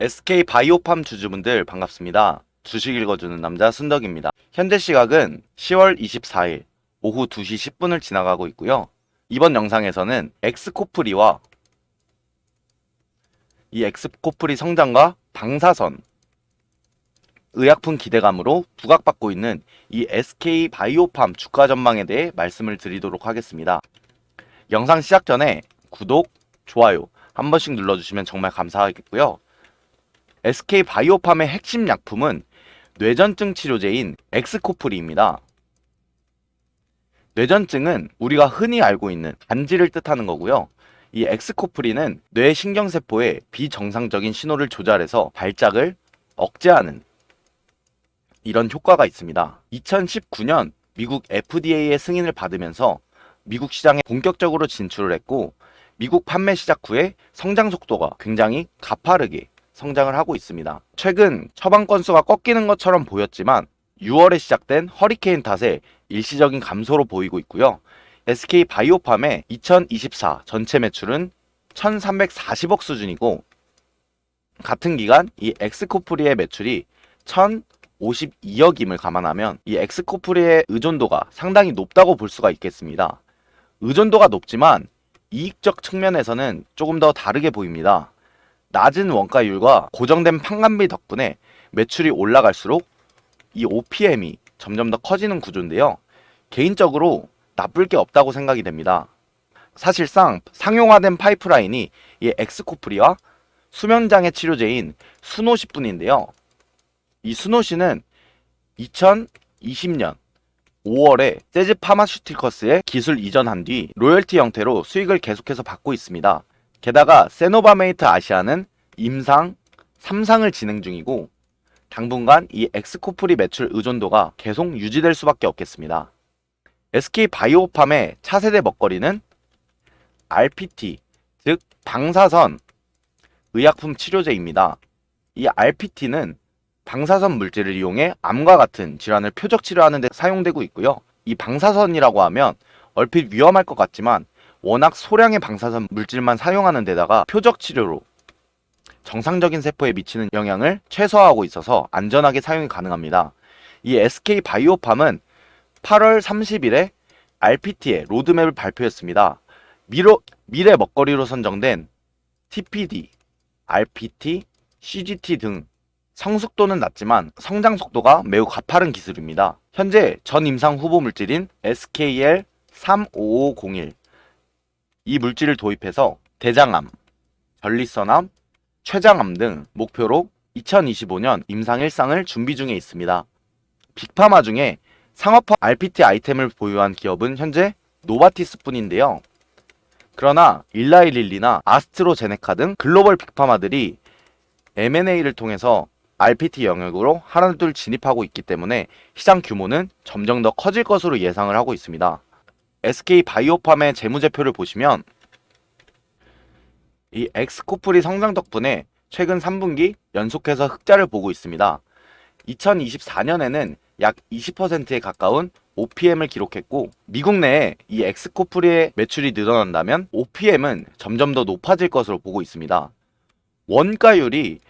SK 바이오팜 주주분들 반갑습니다. 주식 읽어주는 남자 순덕입니다. 현재 시각은 10월 24일 오후 2시 10분을 지나가고 있고요. 이번 영상에서는 엑스코프리와 이 엑스코프리 성장과 방사선 의약품 기대감으로 부각받고 있는 이 SK 바이오팜 주가 전망에 대해 말씀을 드리도록 하겠습니다. 영상 시작 전에 구독, 좋아요 한 번씩 눌러주시면 정말 감사하겠고요. SK 바이오팜의 핵심 약품은 뇌전증 치료제인 엑스코프리입니다. 뇌전증은 우리가 흔히 알고 있는 간질을 뜻하는 거고요. 이 엑스코프리는 뇌 신경세포의 비정상적인 신호를 조절해서 발작을 억제하는 이런 효과가 있습니다. 2019년 미국 FDA의 승인을 받으면서 미국 시장에 본격적으로 진출을 했고 미국 판매 시작 후에 성장 속도가 굉장히 가파르게 성장을 하고 있습니다. 최근 처방 건수가 꺾이는 것처럼 보였지만 6월에 시작된 허리케인 탓에 일시적인 감소로 보이고 있고요. SK 바이오팜의 2024 전체 매출은 1340억 수준이고 같은 기간 이 엑스코프리의 매출이 1052억임을 감안하면 이 엑스코프리의 의존도가 상당히 높다고 볼 수가 있겠습니다. 의존도가 높지만 이익적 측면에서는 조금 더 다르게 보입니다. 낮은 원가율과 고정된 판관비 덕분에 매출이 올라갈수록 이 OPM이 점점 더 커지는 구조인데요. 개인적으로 나쁠 게 없다고 생각이 됩니다. 사실상 상용화된 파이프라인이 이 엑스코프리와 수면장애 치료제인 수노시뿐인데요. 이 수노시는 2020년 5월에 세즈 파마슈티커스에 기술 이전한 뒤 로열티 형태로 수익을 계속해서 받고 있습니다. 게다가 세노바메이트 아시아는 임상 3상을 진행 중이고 당분간 이 엑스코프리 매출 의존도가 계속 유지될 수밖에 없겠습니다. SK 바이오팜의 차세대 먹거리는 RPT, 즉 방사선 의약품 치료제입니다. 이 RPT는 방사선 물질을 이용해 암과 같은 질환을 표적 치료하는 데 사용되고 있고요. 이 방사선이라고 하면 얼핏 위험할 것 같지만 워낙 소량의 방사선 물질만 사용하는 데다가 표적 치료로 정상적인 세포에 미치는 영향을 최소화하고 있어서 안전하게 사용이 가능합니다. 이 SK 바이오팜은 8월 30일에 RPT의 로드맵을 발표했습니다. 미로, 미래 먹거리로 선정된 TPD, RPT, CGT 등 성숙도는 낮지만 성장 속도가 매우 가파른 기술입니다. 현재 전 임상 후보 물질인 SKL 35501 이 물질을 도입해서 대장암, 전립선암, 췌장암 등 목표로 2025년 임상 1상을 준비 중에 있습니다. 빅파마 중에 상업화 RPT 아이템을 보유한 기업은 현재 노바티스 뿐인데요. 그러나 일라이 릴리나 아스트로제네카 등 글로벌 빅파마들이 M&A를 통해서 RPT 영역으로 하나둘 진입하고 있기 때문에 시장 규모는 점점 더 커질 것으로 예상을 하고 있습니다. SK 바이오팜의 재무제표를 보시면 이 엑스코프리 성장 덕분에 최근 3분기 연속해서 흑자를 보고 있습니다. 2024년에는 약 20%에 가까운 OPM을 기록했고 미국 내에 이 엑스코프리의 매출이 늘어난다면 OPM은 점점 더 높아질 것으로 보고 있습니다. 원가율이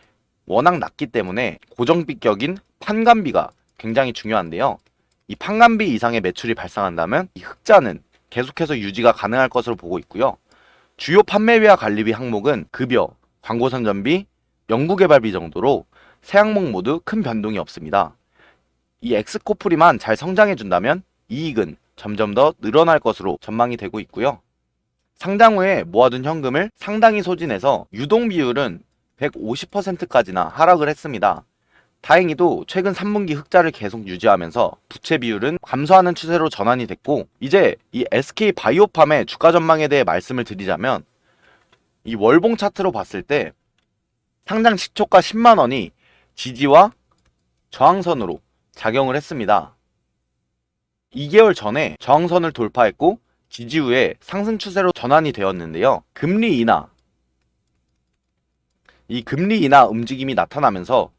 워낙 낮기 때문에 고정비격인 판관비가 굉장히 중요한데요. 이 판관비 이상의 매출이 발생한다면 이 흑자는 계속해서 유지가 가능할 것으로 보고 있고요. 주요 판매비와 관리비 항목은 급여, 광고 선전비, 연구개발비 정도로 세 항목 모두 큰 변동이 없습니다. 이 엑스코프리만 잘 성장해 준다면 이익은 점점 더 늘어날 것으로 전망이 되고 있고요. 상장 후에 모아둔 현금을 상당히 소진해서 유동 비율은 150%까지나 하락을 했습니다. 다행히도 최근 3분기 흑자를 계속 유지하면서 부채 비율은 감소하는 추세로 전환이 됐고 이제 이 SK 바이오팜의 주가 전망에 대해 말씀을 드리자면 이 월봉 차트로 봤을 때 상장 시초가 10만 원이 지지와 저항선으로 작용을 했습니다. 2개월 전에 저항선을 돌파했고 지지 후에 상승 추세로 전환이 되었는데요. 금리 인하 이 금리 인하 움직임이 나타나면서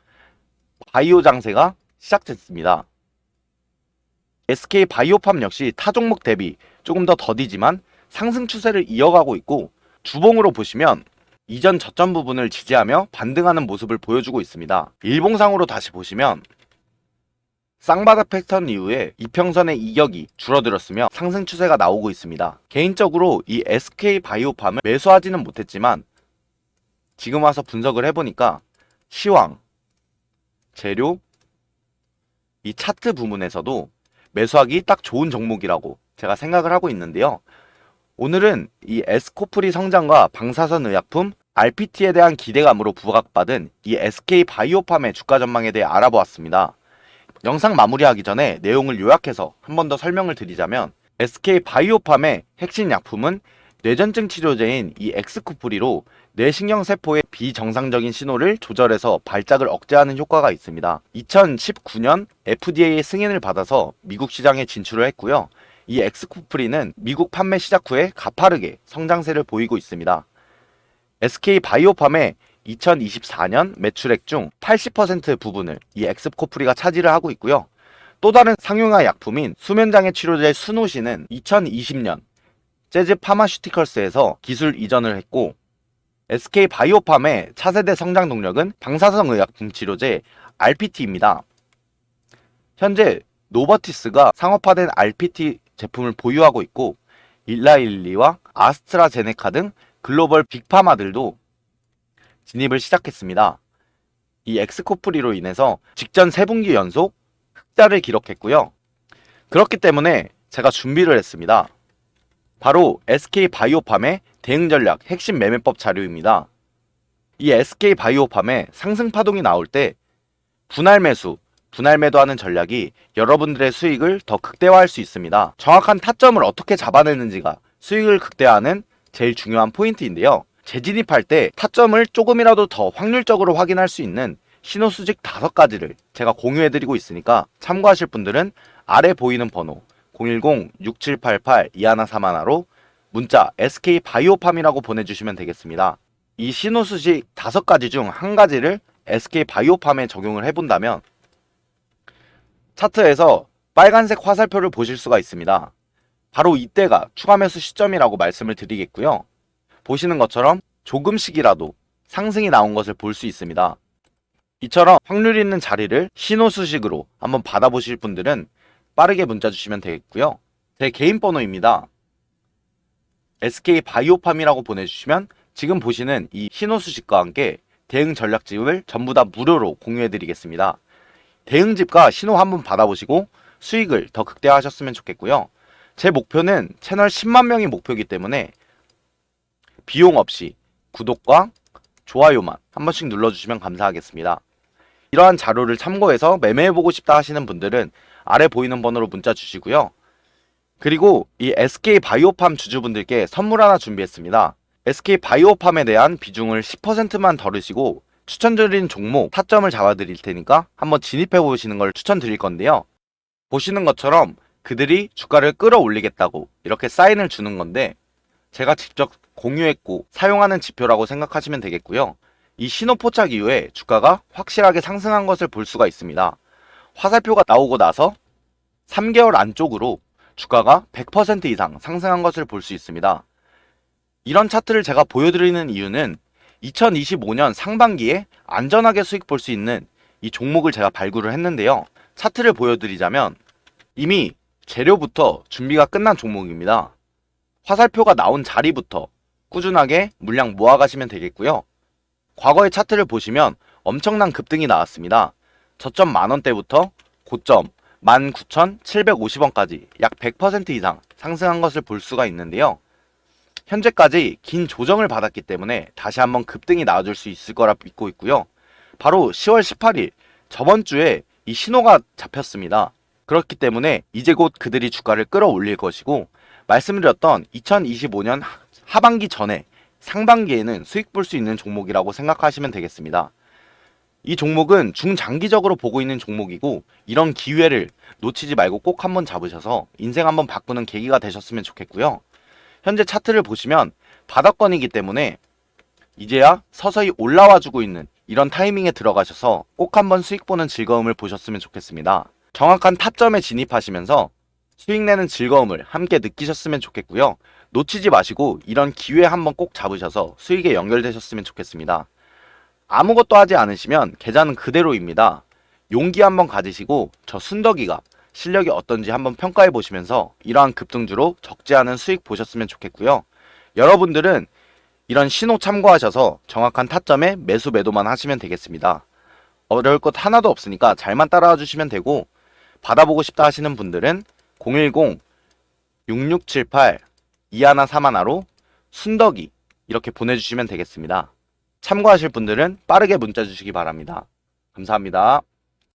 바이오 장세가 시작됐습니다. SK 바이오팜 역시 타 종목 대비 조금 더 더디지만 상승 추세를 이어가고 있고 주봉으로 보시면 이전 저점 부분을 지지하며 반등하는 모습을 보여주고 있습니다. 일봉상으로 다시 보시면 쌍바닥 패턴 이후에 이평선의 이격이 줄어들었으며 상승 추세가 나오고 있습니다. 개인적으로 이 SK 바이오팜을 매수하지는 못했지만 지금 와서 분석을 해보니까 시황, 재료, 이 차트 부분에서도 매수하기 딱 좋은 종목이라고 제가 생각을 하고 있는데요. 오늘은 이 에스코프리 성장과 방사선 의약품 RPT에 대한 기대감으로 부각받은 이 SK 바이오팜의 주가 전망에 대해 알아보았습니다. 영상 마무리하기 전에 내용을 요약해서 한 번 더 설명을 드리자면 SK 바이오팜의 핵심 약품은 뇌전증 치료제인 이 엑스코프리로 뇌신경 세포의 비정상적인 신호를 조절해서 발작을 억제하는 효과가 있습니다. 2019년 FDA 승인을 받아서 미국 시장에 진출을 했고요. 이 엑스코프리는 미국 판매 시작 후에 가파르게 성장세를 보이고 있습니다. SK 바이오팜의 2024년 매출액 중 80% 부분을 이 엑스코프리가 차지를 하고 있고요. 또 다른 상용화 약품인 수면장애 치료제 스노시는 2020년 재즈 파마슈티컬스에서 기술 이전을 했고 SK 바이오팜의 차세대 성장 동력은 방사선 의약품 치료제 RPT입니다. 현재 노버티스가 상업화된 RPT 제품을 보유하고 있고 일라일리와 아스트라제네카 등 글로벌 빅파마들도 진입을 시작했습니다. 이 엑스코프리로 인해서 직전 3분기 연속 흑자를 기록했고요. 그렇기 때문에 제가 준비를 했습니다. 바로 SK 바이오팜의 대응 전략 핵심 매매법 자료입니다. 이 SK 바이오팜의 상승 파동이 나올 때 분할 매수, 분할 매도하는 전략이 여러분들의 수익을 더 극대화할 수 있습니다. 정확한 타점을 어떻게 잡아내는지가 수익을 극대화하는 제일 중요한 포인트인데요. 재진입할 때 타점을 조금이라도 더 확률적으로 확인할 수 있는 신호 수직 다섯 가지를 제가 공유해드리고 있으니까 참고하실 분들은 아래 보이는 번호 010-6788-2131로 문자 SK 바이오팜이라고 보내주시면 되겠습니다. 이 신호 수직 다섯 가지 중 한 가지를 SK 바이오팜에 적용을 해본다면 차트에서 빨간색 화살표를 보실 수가 있습니다. 바로 이때가 추가 매수 시점이라고 말씀을 드리겠고요. 보시는 것처럼 조금씩이라도 상승이 나온 것을 볼 수 있습니다. 이처럼 확률 있는 자리를 신호 수식으로 한번 받아보실 분들은 빠르게 문자 주시면 되겠고요. 제 개인 번호입니다. SK 바이오팜이라고 보내주시면 지금 보시는 이 신호 수식과 함께 대응 전략집을 전부 다 무료로 공유해 드리겠습니다. 대응집과 신호 한번 받아보시고 수익을 더 극대화하셨으면 좋겠고요. 제 목표는 채널 10만 명이 목표이기 때문에 비용 없이 구독과 좋아요만 한 번씩 눌러주시면 감사하겠습니다. 이러한 자료를 참고해서 매매해보고 싶다 하시는 분들은 아래 보이는 번호로 문자 주시고요. 그리고 이 SK 바이오팜 주주분들께 선물 하나 준비했습니다. SK 바이오팜에 대한 비중을 10%만 덜으시고 추천드린 종목 타점을 잡아드릴 테니까 한번 진입해 보시는 걸 추천드릴 건데요. 보시는 것처럼 그들이 주가를 끌어올리겠다고 이렇게 사인을 주는 건데 제가 직접 공유했고 사용하는 지표라고 생각하시면 되겠고요. 이 신호 포착 이후에 주가가 확실하게 상승한 것을 볼 수가 있습니다. 화살표가 나오고 나서 3개월 안쪽으로 주가가 100% 이상 상승한 것을 볼 수 있습니다. 이런 차트를 제가 보여드리는 이유는 2025년 상반기에 안전하게 수익 볼 수 있는 이 종목을 제가 발굴을 했는데요. 차트를 보여드리자면 이미 재료부터 준비가 끝난 종목입니다. 화살표가 나온 자리부터 꾸준하게 물량 모아가시면 되겠고요. 과거의 차트를 보시면 엄청난 급등이 나왔습니다. 저점 만원대부터 고점 19,750원까지 약 100% 이상 상승한 것을 볼 수가 있는데요. 현재까지 긴 조정을 받았기 때문에 다시 한번 급등이 나와줄 수 있을 거라 믿고 있고요. 바로 10월 18일 저번 주에 이 신호가 잡혔습니다. 그렇기 때문에 이제 곧 그들이 주가를 끌어올릴 것이고 말씀드렸던 2025년 하반기 전에 상반기에는 수익 볼 수 있는 종목이라고 생각하시면 되겠습니다. 이 종목은 중장기적으로 보고 있는 종목이고 이런 기회를 놓치지 말고 꼭 한번 잡으셔서 인생 한번 바꾸는 계기가 되셨으면 좋겠고요. 현재 차트를 보시면 바닥권이기 때문에 이제야 서서히 올라와 주고 있는 이런 타이밍에 들어가셔서 꼭 한번 수익 보는 즐거움을 보셨으면 좋겠습니다. 정확한 타점에 진입하시면서 수익 내는 즐거움을 함께 느끼셨으면 좋겠고요. 놓치지 마시고 이런 기회 한번 꼭 잡으셔서 수익에 연결되셨으면 좋겠습니다. 아무것도 하지 않으시면 계좌는 그대로입니다. 용기 한번 가지시고 저 순덕이가 실력이 어떤지 한번 평가해 보시면서 이러한 급등주로 적지 않은 수익 보셨으면 좋겠고요. 여러분들은 이런 신호 참고하셔서 정확한 타점에 매수 매도만 하시면 되겠습니다. 어려울 것 하나도 없으니까 잘만 따라와 주시면 되고 받아보고 싶다 하시는 분들은 010-6678 2131로 순덕이 이렇게 보내주시면 되겠습니다. 참고하실 분들은 빠르게 문자 주시기 바랍니다. 감사합니다.